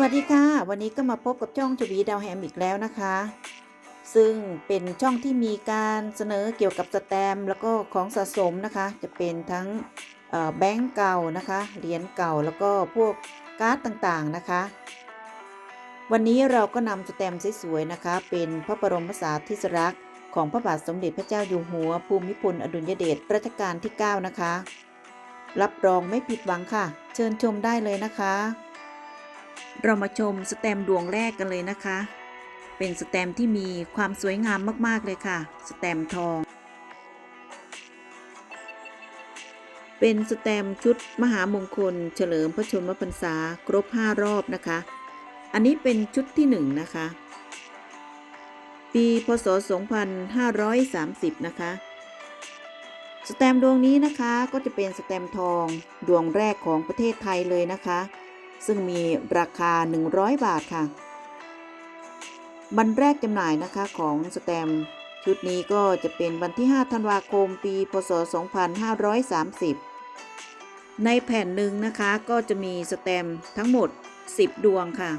วัสดีค่ะ วันนี้ก็มาพบกับช่องชวีดาวแฮมอีกแล้วนะคะ ซึ่งเป็นช่องที่มีการเสนอเกี่ยวกับสแตมแล้วก็ของสะสมนะคะ จะเป็นทั้งแบงก์เก่านะคะเหรียญเก่าแล้วก็พวกการ์ดต่างๆนะคะ วันนี้เราก็นำสแตมสวยๆนะคะ เป็นพระบรมสารีสลักษณ์ของพระบาทสมเด็จพระเจ้าอยู่หัว ภูมิพลอดุลยเดชรัชกาลที่ 9 นะคะ รับรองไม่ผิดหวังค่ะ เชิญชมได้เลยนะคะ เรามาชมสแตมดวงแรกกันเลยนะคะ เป็นสแตมที่มีความสวยงามมากๆเลยค่ะ สแตมทอง เป็นสแตมชุดมหามงคล เฉลิมพระชนมพรรษาครบ 5 รอบนะคะ อันนี้เป็นชุดที่ 1 นะคะ ปีพศ 2530 นะคะสแตมดวงนี้นะคะก็จะเป็นสแตมทองดวงแรกของประเทศไทยเลยนะคะ ซึ่งมีราคา 100 บาทค่ะ วันแรกจำหน่ายนะคะของสแตมชุดนี้ก็จะเป็นวันที่ 5 ธันวาคม ปี พศ 2530 ในแผ่นหนึ่งนะคะก็จะมีสแตมทั้งหมด 10 ดวงค่ะ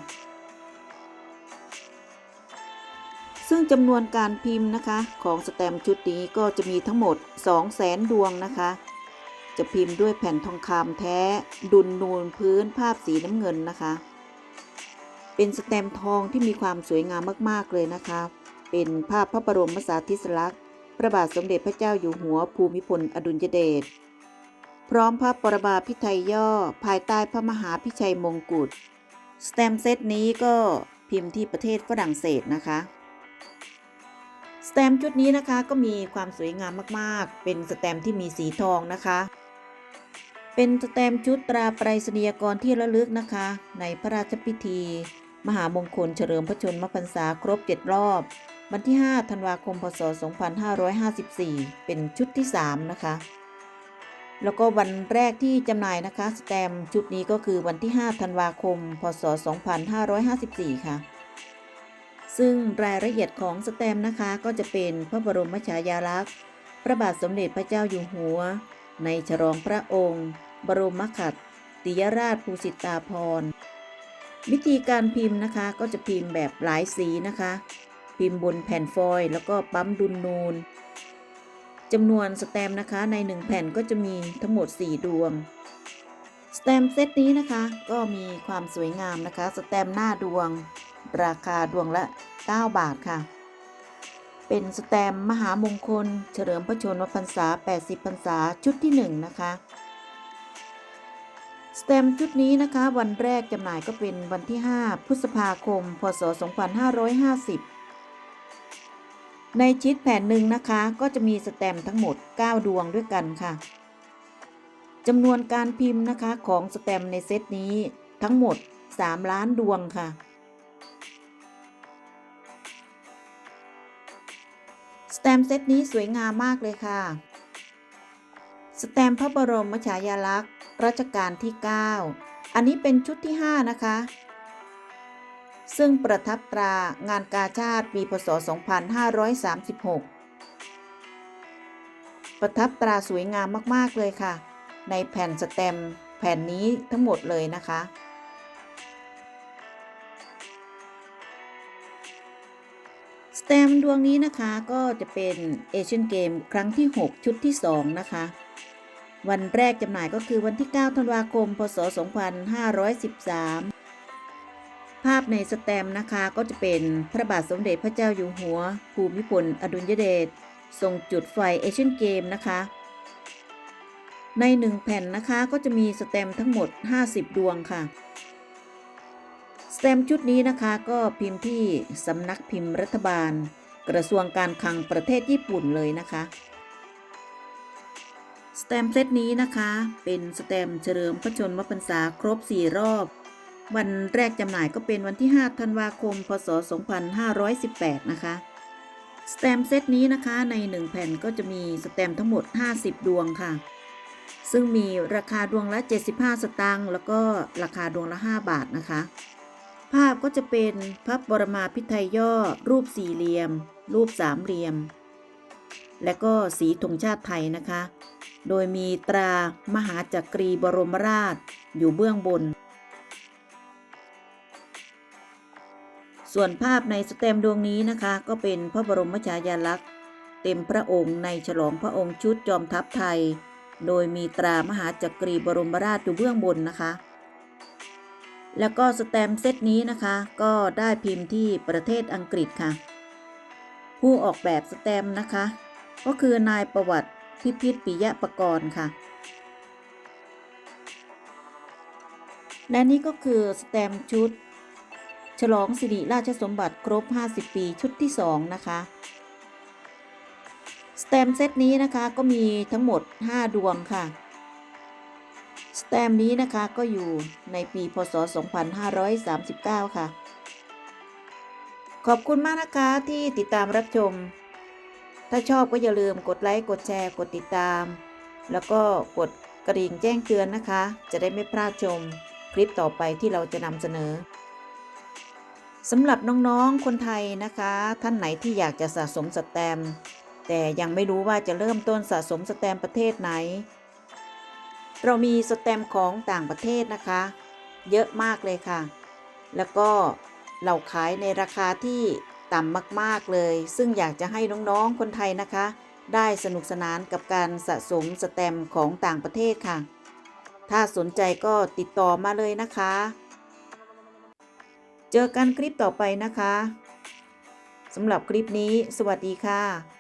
ซึ่งจำนวนการพิมพ์นะคะของสแตมชุดนี้ก็จะมีทั้งหมด 200,000 ดวงนะคะ จะพิมพ์ด้วยแผ่นทองคำแท้ดุลนูนพื้นภาพสีน้ำเงินนะคะ เป็นสแตมทองที่มีความสวยงามมากๆเลยนะคะ เป็นภาพพระบรมสารีสลักษณ์พระบาทสมเด็จพระเจ้าอยู่หัวภูมิพลอดุลยเดชพร้อมพระปรมาภิไธยย่อภายใต้พระมหาพิชัยมงกุฎสแตมเซตนี้ก็พิมพ์ที่ประเทศฝรั่งเศสนะคะสแตมชุดนี้นะคะก็มีความสวยงามมากๆ เป็นสแตมที่มีสีทองนะคะ เป็นสแตม์ชุดตราไปรษณียกรที่ระลึกนะคะ ในพระราชพิธี มหามงคลเฉลิมพระชนมพรรษาครบ 7 รอบ วันที่ 5 ธันวาคม พศ 2554 เป็นชุดที่ 3 นะคะ แล้วก็วันแรกที่จำหน่ายนะคะสแตม์ชุดนี้ก็คือวันที่ 5 ธันวาคม พศ 2554 ค่ะซึ่งรายละเอียดของสแตม์นะคะก็จะเป็นพระบรมฉายาลักษณ์ พระบาทสมเด็จพระเจ้าอยู่หัว ในฉลองพระองค์ บรมขัตติยราชภูสิตาภรวิธีการพิมพ์นะคะก็จะพิมพ์แบบหลายสีนะคะ พิมพ์บนแผ่นฟอยล์แล้วก็ปั๊มดุลนูนจำนวนสแตมนะคะใน 1 แผ่นก็จะมีทั้งหมด 4 ดวง สแตมเซตนี้นะคะก็มีความสวยงามนะคะ สแตมหน้าดวง ราคาดวงละ 9 บาทค่ะ เป็นสแตมมหามงคล เฉลิมพระชนมพรรษา 80 พรรษาชุดที่ 1 นะคะ สแตมชุดนี้นะคะ วันแรกจำหน่ายก็เป็นวันที่ 5 พฤษภาคม พศ 2550 ในชิดแผ่นหนึ่งนะคะ ก็จะมีสแตมทั้งหมด 9 ดวงด้วยกันค่ะจำนวนการพิมพ์นะคะของสแตมในเซตนี้ทั้งหมด 3 ล้านดวงค่ะ สแตมเซตนี้สวยงามมากเลยค่ะ สแตมพระบรมฉายาลักษณ์รัชกาลที่ 9 อันนี้เป็นชุดที่ 5 นะคะ ซึ่งประทับตรางานกาชาติปีพศ 2536 ประทับตราสวยงามมาก ๆ เลยค่ะ ในแผ่นสแตมแผ่นนี้ทั้งหมดเลยนะคะ สแตมดวงนี้นะคะก็จะเป็นเอเชียนเกม ครั้งที่ 6 ชุดที่ 2 นะคะ วันแรกจำหน่ายก็คือวันที่ 9 ธันวาคม พศ 2513 ภาพในสแตมนะคะก็จะเป็นพระบาทสมเด็จพระเจ้าอยู่หัว ภูมิพลอดุลยเดชทรงจุดไฟเอเชียนเกมนะคะ ใน1แผ่นนะคะก็จะมีสแตมทั้งหมด 50 ดวงค่ะ สแตมชุดนี้นะคะก็พิมพ์ที่สำนักพิมพ์รัฐบาล กระทรวงการคลังประเทศญี่ปุ่นเลยนะคะ แตมเซตนี้นะคะ เป็นสแตมเฉลิมพระชนมพรรษาครบ 4 รอบ วันแรกจำหน่ายก็เป็นวันที่ 5 ธันวาคม พศ 2518 นะคะ สแตมเซตนี้นะคะใน 1 แผ่นก็จะมีสแตมทั้งหมด 50 ดวงค่ะ ซึ่งมีราคาดวงละ 75 สตางค์แล้วก็ราคาดวงละ 5 บาทนะคะ ภาพก็จะเป็นพระบรมาพิไธยย่อ รูปสี่เหลี่ยม รูปสามเหลี่ยม และก็สีธงชาติไทยนะคะ โดยมีตรามหาจักรีบรมราชอยู่เบื้องบน ส่วนภาพในสแตมดวงนี้นะคะ ก็เป็นพระบรมฉายาลักษณ์ เต็มพระองค์ในฉลองพระองค์ชุดจอมทัพไทย โดยมีตรามหาจักรีบรมราชอยู่เบื้องบนนะคะ แล้วก็สแตมเซตนี้นะคะ ก็ได้พิมพ์ที่ประเทศอังกฤษค่ะ ผู้ออกแบบสแตมนะคะ ก็คือนายประวัติ พิพิธปิยะประกรณ์ค่ะ และนี่ก็คือสแตมชุด ฉลองสิริราชสมบัติครบ 50 ปีชุดที่ 2 นะคะสแตมเซตนี้นะคะก็มีทั้งหมด 5 ดวงค่ะ สแตมนี้นะคะก็อยู่ในปีพศ 2539 ค่ะ ขอบคุณมากนะคะที่ติดตามรับชม ถ้าชอบก็อย่าลืมกดไลค์กดแชร์ กดติดตาม แล้วก็กดกระดิ่งแจ้งเตือนนะคะ จะได้ไม่พลาดชมคลิปต่อไปที่เราจะนำเสนอสำหรับน้องๆคนไทยนะคะ ท่านไหนที่อยากจะสะสมสแตม แต่ยังไม่รู้ว่าจะเริ่มต้นสะสมสแตมประเทศไหน เรามีสแตมของต่างประเทศนะคะ เยอะมากเลยค่ะ แล้วก็เราขายในราคาที่ ต่ำมากๆเลย ซึ่งอยากจะให้น้องๆคนไทยนะคะ ได้สนุกสนานกับการสะสมสแตมของต่างประเทศค่ะ ถ้าสนใจก็ติดต่อมาเลยนะคะ เจอกันคลิปต่อไปนะคะสำหรับคลิปนี้ สวัสดีค่ะ